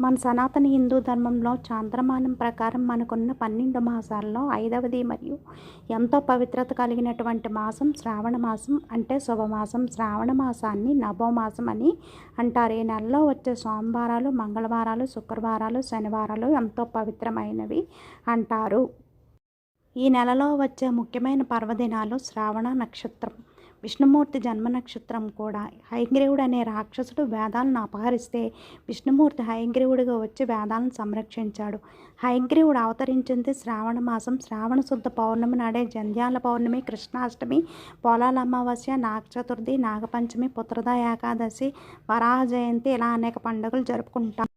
మన సనాతన హిందూ ధర్మంలో చాంద్రమానం ప్రకారం మనకున్న పన్నెండు మాసాల్లో ఐదవది మరియు ఎంతో పవిత్రత కలిగినటువంటి మాసం శ్రావణ మాసం అంటే శుభమాసం శ్రావణ మాసాన్ని నవమాసం అని అంటారు. ఈ నెలలో వచ్చే సోమవారాలు మంగళవారాలు శుక్రవారాలు శనివారాలు ఎంతో పవిత్రమైనవి అంటారు. ఈ నెలలో వచ్చే ముఖ్యమైన పర్వదినాలు శ్రావణ నక్షత్రం. విష్ణుమూర్తి జన్మ నక్షత్రం కూడా హయగ్రీవుడు అనే రాక్షసుడు వేదాలను అపహరిస్తే విష్ణుమూర్తి హయగ్రీవుడిగా వచ్చి వేదాలను సంరక్షించాడు. హయగ్రీవుడు అవతరించింది శ్రావణ మాసం. శ్రావణ శుద్ధ పౌర్ణమి నాడే జంధ్యాల పౌర్ణమి కృష్ణాష్టమి పోలాల అమావాస్య నాగ చతుర్థి నాగపంచమి పుత్రద ఏకాదశి వరాహ జయంతి ఇలా అనేక పండుగలు జరుపుకుంటాం.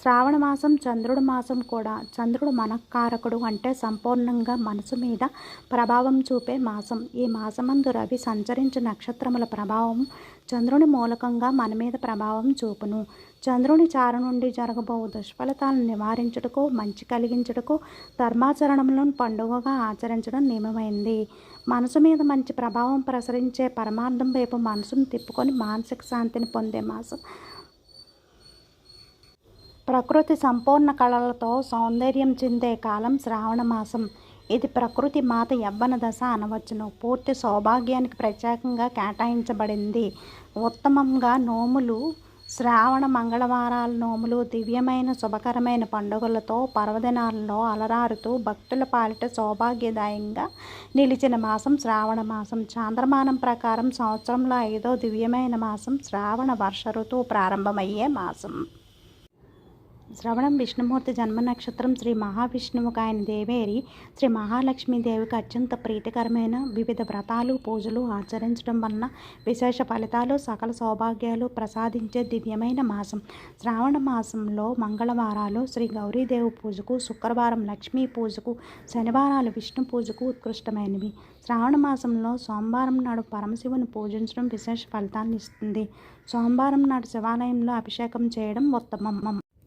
శ్రావణ మాసం చంద్రుడి మాసం కూడా చంద్రుడు మనఃకారకుడు అంటే సంపూర్ణంగా మనసు మీద ప్రభావం చూపే మాసం. ఈ మాసమందు రవి సంచరించే నక్షత్రముల ప్రభావం చంద్రుని మూలకంగా మన మీద ప్రభావం చూపును. చంద్రుని చార నుండి జరగబోవు దుష్ఫలితాలను నివారించుటకు మంచి కలిగించుటకు ధర్మాచరణములను పండుగగా ఆచరించడం నియమమైంది. మనసు మీద మంచి ప్రభావం ప్రసరించే పరమార్థం వైపు మనసును తిప్పుకొని మానసిక శాంతిని పొందే మాసం ప్రకృతి సంపూర్ణ కళలతో సౌందర్యం చెందే కాలం శ్రావణ మాసం. ఇది ప్రకృతి మాత యవ్వన దశ అనవచ్చును. పూర్తి సౌభాగ్యానికి ప్రత్యేకంగా కేటాయించబడింది. ఉత్తమంగా నోములు శ్రావణ మంగళవారాల నోములు దివ్యమైన శుభకరమైన పండుగలతో పర్వదినాలలో అలరారుతూ భక్తుల పాలిట సౌభాగ్యదాయంగా నిలిచిన మాసం శ్రావణ మాసం. చాంద్రమానం ప్రకారం సంవత్సరంలో ఐదో దివ్యమైన మాసం శ్రావణ వర్ష ఋతువు ప్రారంభమయ్యే మాసం. శ్రవణం విష్ణుమూర్తి జన్మ నక్షత్రం శ్రీ మహావిష్ణువుకు ఆయన దేవేరి శ్రీ మహాలక్ష్మీదేవికి అత్యంత ప్రీతికరమైన వివిధ వ్రతాలు పూజలు ఆచరించడం వలన విశేష ఫలితాలు సకల సౌభాగ్యాలు ప్రసాదించే దివ్యమైన మాసం. శ్రావణ మాసంలో మంగళవారాలు శ్రీ గౌరీదేవి పూజకు శుక్రవారం లక్ష్మీ పూజకు శనివారాలు విష్ణు పూజకు ఉత్కృష్టమైనవి. శ్రావణ మాసంలో సోమవారం నాడు పరమశివుని పూజించడం విశేష ఫలితాన్ని ఇస్తుంది. సోమవారం నాడు శివాలయంలో అభిషేకం చేయడం ఉత్తమం.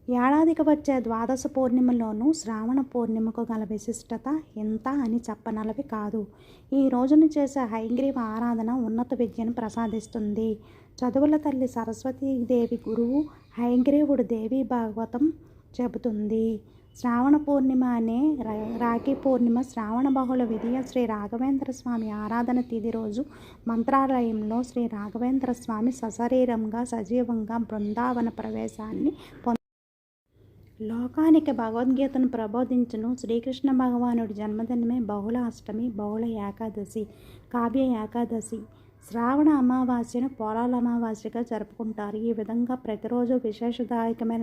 ఏడాదికి వచ్చే ద్వాదశ పూర్ణిమలోనూ శ్రావణ పూర్ణిమకు గల విశిష్టత ఎంత అని చెప్పనలవి కాదు. ఈ రోజును చేసే హైగ్రీవ ఆరాధన ఉన్నత విద్యను ప్రసాదిస్తుంది. చదువుల తల్లి సరస్వతీదేవి గురువు హైగ్రీవుడు దేవి భాగవతం చెబుతుంది. శ్రావణ పూర్ణిమ అనే రాఖీ పూర్ణిమ శ్రావణ బహుళ విధియ శ్రీ రాఘవేంద్ర స్వామి ఆరాధన తిది రోజు మంత్రాలయంలో శ్రీ రాఘవేంద్ర స్వామి సశరీరంగా సజీవంగా బృందావన ప్రవేశాన్ని పొంది లోకానికి భగవద్గీతను ప్రబోధించును. శ్రీకృష్ణ భగవానుడి జన్మదినమే బహుళ అష్టమి బహుళ ఏకాదశి కావ్య ఏకాదశి. శ్రావణ అమావాస్యను పోలాల అమావాస్యగా జరుపుకుంటారు. ఈ విధంగా ప్రతిరోజు విశేషదాయకమైన